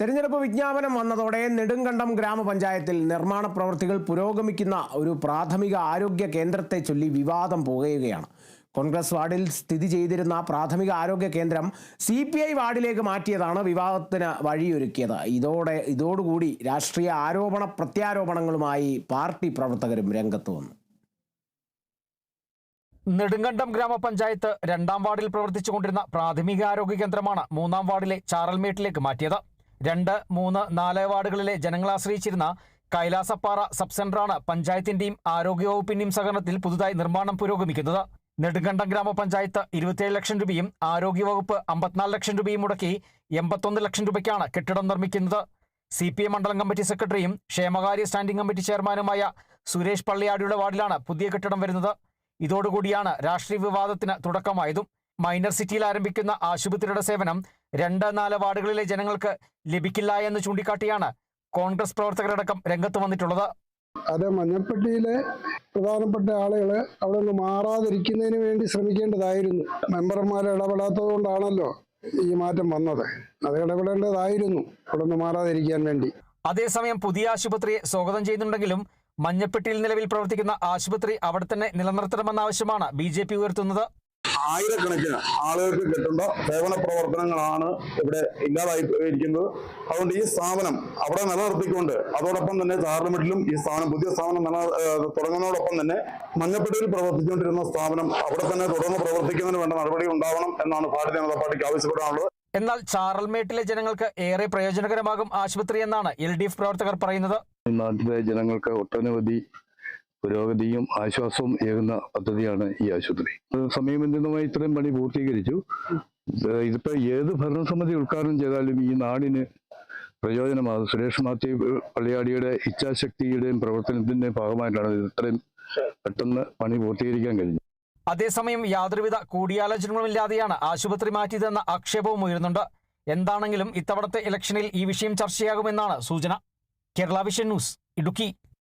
തെരഞ്ഞെടുപ്പ് വിജ്ഞാപനം വന്നതോടെ നെടുങ്കണ്ടം ഗ്രാമപഞ്ചായത്തിൽ നിർമ്മാണ പ്രവൃത്തികൾ പുരോഗമിക്കുന്ന ഒരു പ്രാഥമിക ആരോഗ്യ കേന്ദ്രത്തെ ചൊല്ലി വിവാദം പുകയുകയാണ്. കോൺഗ്രസ് വാർഡിൽ സ്ഥിതി ചെയ്തിരുന്ന പ്രാഥമിക ആരോഗ്യ കേന്ദ്രം സി പി ഐ വാർഡിലേക്ക് മാറ്റിയതാണ് വിവാദത്തിന് വഴിയൊരുക്കിയത്. ഇതോടെ ഇതോടുകൂടി രാഷ്ട്രീയ ആരോപണ പ്രത്യാരോപണങ്ങളുമായി പാർട്ടി പ്രവർത്തകരും രംഗത്ത് വന്നു. നെടുങ്കണ്ടം ഗ്രാമപഞ്ചായത്ത് രണ്ടാം വാർഡിൽ പ്രവർത്തിച്ചുകൊണ്ടിരുന്ന പ്രാഥമിക ആരോഗ്യ കേന്ദ്രമാണ് മൂന്നാം വാർഡിലെ ചാറൽമേട്ടിലേക്ക് മാറ്റിയത്. രണ്ട് മൂന്ന് നാല് വാർഡുകളിലെ ജനങ്ങളെ ആശ്രയിച്ചിരുന്ന കൈലാസപ്പാറ സബ് സെന്ററാണ് പഞ്ചായത്തിന്റെയും ആരോഗ്യവകുപ്പിന്റെയും സഹകരണത്തിൽ പുതുതായി നിർമ്മാണം പുരോഗമിക്കുന്നത്. നെടുങ്കണ്ടം ഗ്രാമപഞ്ചായത്ത് ഇരുപത്തിയേഴ് ലക്ഷം രൂപയും ആരോഗ്യവകുപ്പ് അമ്പത്തിനാല് ലക്ഷം രൂപയും മുടക്കി എൺപത്തൊന്ന് ലക്ഷം രൂപയ്ക്കാണ് കെട്ടിടം നിർമ്മിക്കുന്നത്. സി പി എം മണ്ഡലം കമ്മിറ്റി സെക്രട്ടറിയും ക്ഷേമകാര്യ സ്റ്റാൻഡിംഗ് കമ്മിറ്റി ചെയർമാനുമായ സുരേഷ് പള്ളിയാടിയുടെ വാർഡിലാണ് പുതിയ കെട്ടിടം വരുന്നത്. ഇതോടുകൂടിയാണ് രാഷ്ട്രീയ വിവാദത്തിന് തുടക്കമായതും. മൈനർ സിറ്റിയിൽ ആരംഭിക്കുന്ന ആശുപത്രിയുടെ സേവനം രണ്ട് നാല് വാർഡുകളിലെ ജനങ്ങൾക്ക് ലഭിക്കില്ല എന്ന് ചൂണ്ടിക്കാട്ടിയാണ് കോൺഗ്രസ് പ്രവർത്തകരടക്കം രംഗത്ത് വന്നിട്ടുള്ളത്. അത് മഞ്ഞപ്പെട്ടിയിലെ പ്രധാനപ്പെട്ട ആളുകൾ അവിടെ നിന്ന് മാറാതിരിക്കുന്നതിന് വേണ്ടി ശ്രമിക്കേണ്ടതായിരുന്നു. മെമ്പർമാർ ഇടപെടാത്തത് കൊണ്ടാണല്ലോ ഈ മാറ്റം വന്നത്. അത് ഇടപെടേണ്ടതായിരുന്നു അവിടെ നിന്ന് മാറാതിരിക്കാൻ വേണ്ടി. അതേസമയം പുതിയ ആശുപത്രിയെ സ്വാഗതം ചെയ്യുന്നുണ്ടെങ്കിലും മഞ്ഞപ്പെട്ടിയിൽ നിലവിൽ പ്രവർത്തിക്കുന്ന ആശുപത്രി അവിടെ തന്നെ നിലനിർത്തണമെന്ന ആവശ്യമാണ് ബി ജെ പി ഉയർത്തുന്നത്. ആയിരക്കണക്കിന് ആളുകൾക്ക് കിട്ടേണ്ട സേവന പ്രവർത്തനങ്ങളാണ് ഇവിടെ ഇല്ലാതായി ഇരിക്കുന്നത് അതുകൊണ്ട് ഈ സ്ഥാപനം അവിടെ നിലനിർത്തിക്കൊണ്ട് അതോടൊപ്പം തന്നെ പാർലമെന്റിലും ഈ സ്ഥാപനം പുതിയ സ്ഥാപനം നില തുടങ്ങുന്നതോടൊപ്പം തന്നെ മഞ്ഞപ്പെട്ടിയിൽ പ്രവർത്തിച്ചുകൊണ്ടിരുന്ന സ്ഥാപനം അവിടെ തന്നെ തുടർന്ന് പ്രവർത്തിക്കുന്നതിന് വേണ്ട നടപടി ഉണ്ടാവണം എന്നാണ് ഭാരതീയ ജനതാ പാർട്ടിക്ക് ആവശ്യപ്പെടാനുള്ളത്. എന്നാൽ ചാറൽമേട്ടിലെ ജനങ്ങൾക്ക് ഏറെ പ്രയോജനകരമാകും ആശുപത്രി എന്നാണ് എൽ ഡി എഫ് പ്രവർത്തകർ പറയുന്നത്. നാട്ടിലെ ജനങ്ങൾക്ക് ഒട്ടനവധി പുരോഗതിയും ആശ്വാസവും ഏകുന്ന പദ്ധതിയാണ് ഈ ആശുപത്രി. സമയബന്ധിതമായി ഇത്രയും പണി പൂർത്തീകരിച്ചു. ഇത് ഇതിപ്പോ ഏത് ഭരണസമിതി ഉദ്ഘാടനം ചെയ്താലും ഈ നാടിന് പ്രയോജനമാകും. സുരേഷ് മാത്യു പള്ളിയാടിയുടെ ഇച്ഛാശക്തിയുടെയും പ്രവർത്തനത്തിന്റെയും ഭാഗമായിട്ടാണ് ഇത്രയും പെട്ടെന്ന് പണി പൂർത്തീകരിക്കാൻ കഴിഞ്ഞത്. അതേസമയം യാതൊരുവിധ കൂടിയാലോചനകളുമില്ലാതെയാണ് ആശുപത്രി മാറ്റിയതെന്ന ആക്ഷേപവും ഉയരുന്നുണ്ട്. എന്താണെങ്കിലും ഇത്തവണത്തെ ഇലക്ഷനിൽ ഈ വിഷയം ചർച്ചയാകുമെന്നാണ് സൂചന. Kerala vision news Idukki.